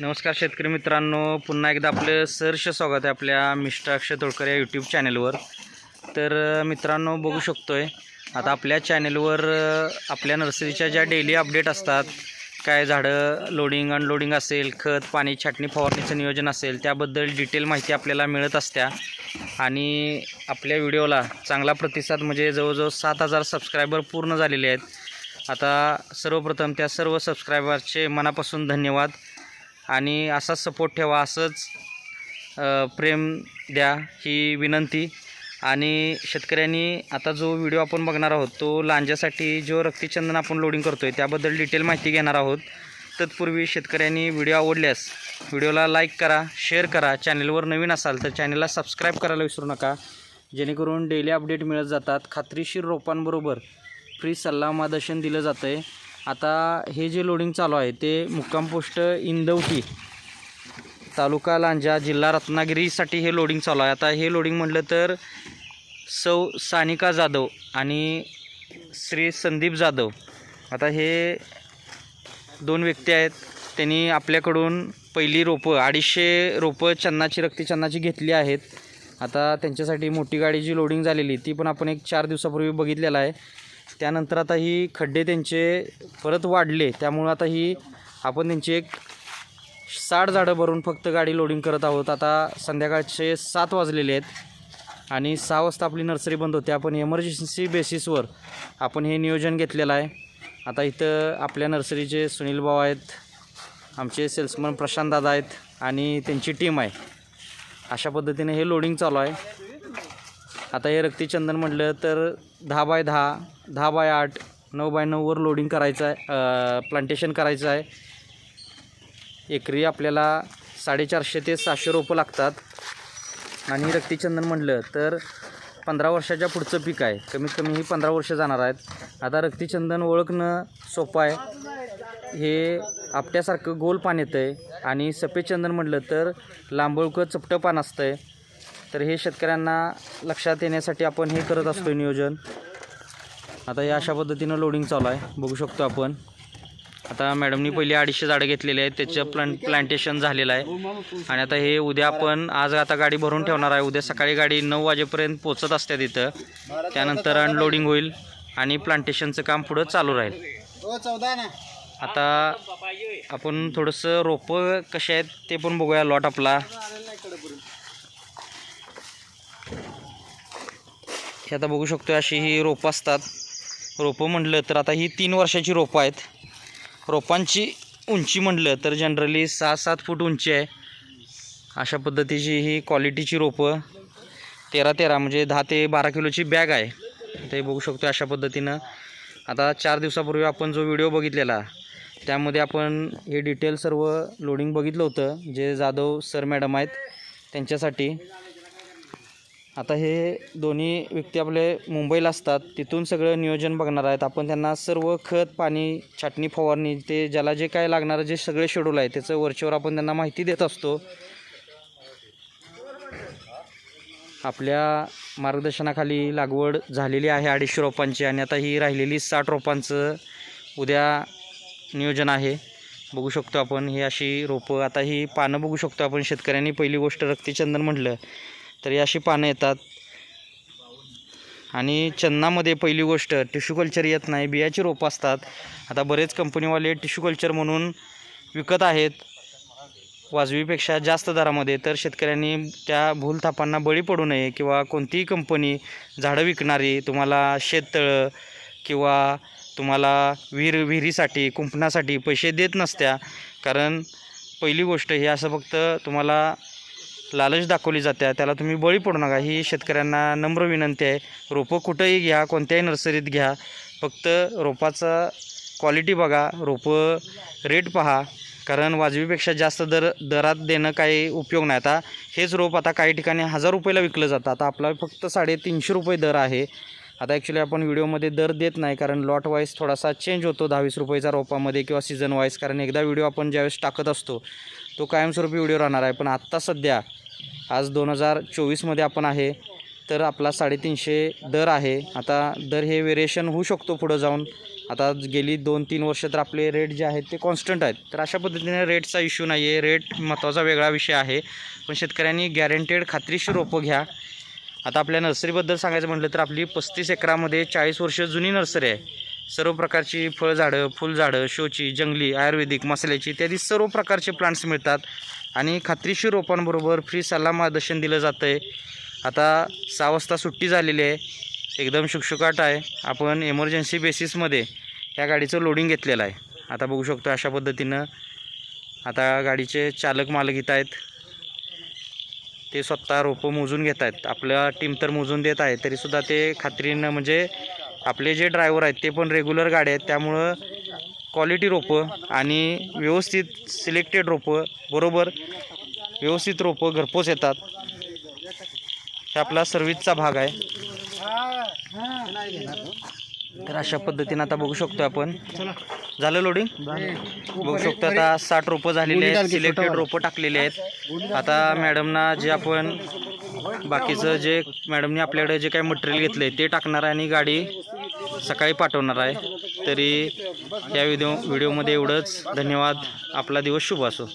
नमस्कार शेतकरी मित्रांनो पुन्हा एकदा आपलं सहर्ष स्वागत आहे आपल्या मिस्टर अक्षय तोडकर या यूट्यूब चॅनलवर तर मित्रांनो बघू शकतो आहे आता आपल्या चॅनलवर आपल्या नर्सरीच्या ज्या डेली अपडेट असतात काय झाडं लोडिंग अनलोडिंग असेल खत पाणी छाटणी फवारणीचं नियोजन असेल त्याबद्दल डिटेल माहिती आपल्याला मिळत असत्या. आणि आपल्या व्हिडिओला चांगला प्रतिसाद म्हणजे जवळजवळ सात हजार सबस्क्रायबर पूर्ण झालेले आहेत. आता सर्वप्रथम त्या सर्व सबस्क्रायबरचे मनापासून धन्यवाद. आणि असाच सपोर्ट ठेवा असंच प्रेम द्या ही विनंती. आणि शेतकऱ्यांनी आता जो व्हिडिओ आपण बघणार आहोत तो लांजासाठी जो रक्तीचंदन आपण लोडिंग करतो आहे त्याबद्दल डिटेल माहिती घेणार आहोत. तत्पूर्वी शेतकऱ्यांनी व्हिडिओ आवडल्यास व्हिडिओला लाईक करा शेअर करा. चॅनलवर नवीन असाल तर चॅनलला सबस्क्राईब करायला विसरू नका. जेणेकरून डेली अपडेट मिळत जातात. खात्रीशीर रोपांबरोबर फ्री सल्ला मार्गदर्शन दिलं जातं आहे आता हे जे लोडिंग चालू आहे ते मुक्काम पोस्ट इंदवती तालुका लांजा जिल्हा रत्नागिरीसाठी हे लोडिंग चालू आहे. आता हे लोडिंग म्हटलं तर सौ सानिका जाधव आणि श्री संदीप जाधव. आता हे दोन व्यक्ती आहेत. त्यांनी आपल्याकडून पहिली रोपं अडीचशे रोपं चन्नाची रक्ती चन्नाची घेतली आहेत. आता त्यांच्यासाठी मोठी गाडी जी लोडिंग झालेली ती पण आपण एक चार दिवसापूर्वी बघितलेला आहे. त्यानंतर आता ही खड्डे त्यांचे परत वाढले. त्यामुळं आता ही आपण त्यांची एक साठ झाडं भरून फक्त गाडी लोडिंग करत आहोत. आता संध्याकाळचे सात वाजलेले आहेत आणि सहा वाजता आपली नर्सरी बंद होते. आपण एमर्जन्सी बेसिसवर आपण हे नियोजन घेतलेलं आहे. आता इथं आपल्या नर्सरीचे सुनील भाऊ आहेत आमचे सेल्समन प्रशांत दादा आहेत आणि त्यांची टीम आहे. अशा पद्धतीने हे लोडिंग चालू आहे. आता हे रक्तीचंदन म्हटलं तर दहा बाय दहा दहा बाय आठ नऊ बाय नऊवर लोडिंग करायचं आहे प्लांटेशन करायचं आहे. एकरी आपल्याला साडेचारशे ते सहाशे रोपं लागतात. आणि रक्तीचंदन म्हटलं तर पंधरा वर्षाच्या पुढचं पीक आहे. कमीत कमी ही पंधरा वर्ष जाणार आहेत. आता रक्तीचंदन ओळखणं सोपं आहे. हे आपट्यासारखं गोल पान येतं आहे आणि सफेद चंदन म्हटलं तर लांबळकं चपटं पान असतं आहे तर हे शेतकऱ्यांना लक्षात येण्यासाठी आपण हे करत असतो नियोजन. आता हे अशा पद्धतीनं लोडिंग चालू आहे. बघू शकतो आपण. आता मॅडमनी पहिली अडीचशे झाडं घेतलेली आहेत. त्याचं प्लांट प्लांटेशन झालेलं आहे. आणि आता हे उद्या आपण आज आता गाडी भरून ठेवणार आहे. उद्या सकाळी गाडी नऊ वाजेपर्यंत पोचत असते तिथं. त्यानंतर अनलोडिंग होईल आणि प्लांटेशनचं काम पुढं चालू राहील. ना आता आपण थोडंसं रोपं कसे आहेत ते पण बघूया. लॉट आपला. हे आता बघू शकतो अशी ही रोपं असतात. रोपं म्हटलं तर आता ही तीन वर्षाची रोपं आहेत. रोपांची उंची म्हटलं तर जनरली सहा सात फूट उंची आहे. अशा पद्धतीची ही क्वालिटीची रोपं तेरा तेरा म्हणजे दहा ते बारा किलोची बॅग आहे. ते बघू शकतो अशा पद्धतीनं. आता चार दिवसापूर्वी आपण जो व्हिडिओ बघितलेला त्यामध्ये आपण हे डिटेल सर्व लोडिंग बघितलं होतं जे जाधव सर मॅडम आहेत त्यांच्यासाठी. आता हे दोन्ही व्यक्ती आपले मुंबईला असतात तिथून सगळं नियोजन बघणार आहेत. आपण त्यांना सर्व खत पाणी छाटणी फवारणी ते ज्याला जे काय लागणारं जे सगळे शेड्यूल आहे त्याचं वरच्यावर आपण त्यांना माहिती देत असतो. आपल्या मार्गदर्शनाखाली लागवड झालेली आहे अडीचशे रोपांची आणि आता ही राहिलेली साठ रोपांचं उद्या नियोजन आहे. बघू शकतो आपण ही अशी रोपं आता ही पानं बघू शकतो आपण शेतकऱ्यांनी. पहिली गोष्ट रक्तीचंदन म्हटलं. तर अशी पानं येतात. आणि चन्नामध्ये पहिली गोष्ट टिश्यू कल्चर येत नाही बियाची रोपं असतात. आता बरेच कंपनीवाले टिश्यू कल्चर म्हणून विकत आहेत. वाजवीपेक्षा जास्त दरामध्ये तर शेतकऱ्यांनी त्या भूलथापांना बळी पडू नये किंवा कोणतीही कंपनी झाडं विकणारी तुम्हाला शेततळं किंवा तुम्हाला विहीर विहिरीसाठी कुंपणासाठी पैसे देत नसत्या. कारण पहिली गोष्ट ही असं फक्त तुम्हाला लालच दाखवली जाते त्याला तुम्ही बळी पडू नका. ही शेतकऱ्यांना नम्र विनंती आहे. रोपं कुठंही घ्या कोणत्याही नर्सरीत घ्या. फक्त रोपाचा क्वालिटी बघा रोपं रेट पहा. कारण वाजवीपेक्षा जास्त दर दरात देणं काही उपयोग नाही. आता हेच रोप आता काही ठिकाणी हजार रुपयाला विकलं जातं. आता आपला फक्त साडेतीनशे रुपये दर आहे. आता ॲक्च्युली आपण व्हिडिओमध्ये दर देत नाही कारण लॉट वाईज थोडासा चेंज होतो दहावीस रुपयेचा रोपामध्ये किंवा सीझन वाईज कारण एकदा व्हिडिओ आपण ज्यावेळेस टाकत असतो तो कायमस्वरूपी व्हिडिओ राहणार आहे. पण आत्ता सध्या आज दोन हजार चोवीसमध्ये आपण आहे तर आपला साडेतीनशे दर आहे. आता दर हे वेरिएशन होऊ शकतो पुढं जाऊन. आता गेली दोन तीन वर्ष तर आपले रेट जे आहेत ते कॉन्स्टंट आहेत. तर अशा पद्धतीने रेटचा इश्यू नाही आहे रेट महत्त्वाचा वेगळा विषय आहे. पण शेतकऱ्यांनी गॅरंटेड खात्रीशीर रोपं घ्या. आता आपल्या नर्सरीबद्दल सांगायचं म्हटलं तर आपली पस्तीस एकरामध्ये चाळीस वर्ष जुनी नर्सरी आहे. सर्व प्रकारची फळझाडं फुलझाडं शोची जंगली आयुर्वेदिक मसाल्याची इत्यादी सर्व प्रकारचे प्लांट्स मिळतात. आणि खात्रीशीर रोपांबरोबर फ्री सल्ला मार्गदर्शन दिलं जातं आहे आता सहा वाजता सुट्टी झालेली आहे. एकदम शुकशुकाट आहे. आपण एमर्जन्सी बेसिसमध्ये या गाडीचं लोडिंग घेतलेलं आहे. आता बघू शकतो अशा पद्धतीनं आता गाडीचे चालक मालक इथं आहेत. ते स्वतः रोपं मोजून घेत आहेत. आपल्या टीम तर मोजून देत आहे. तरीसुद्धा ते खात्रीनं म्हणजे आपले जे ड्रायव्हर आहेत ते पण रेग्युलर गाडी आहेत. त्यामुळं क्वालिटी रोपं आणि व्यवस्थित सिलेक्टेड रोपं बरोबर व्यवस्थित रोपं घरपोच येतात. हे आपला सर्विसचा भाग आहे. तर अशा पद्धतीनं आता बघू शकतो आपण. झालं लोडिंग बघू शकतो आता साठ रोपं झालेली आहेत सिलेक्टेड रोपं टाकलेली आहेत. आता मॅडमना जे आपण बाकीचं जे मॅडमने आपल्याकडे जे काही मटेरियल घेतलं आहे ते टाकणार आहे आणि गाडी सकाळी पाठवणार आहे. तरी या व्हिडिओ व्हिडिओमध्ये एवढंच. धन्यवाद. आपला दिवस शुभ असो.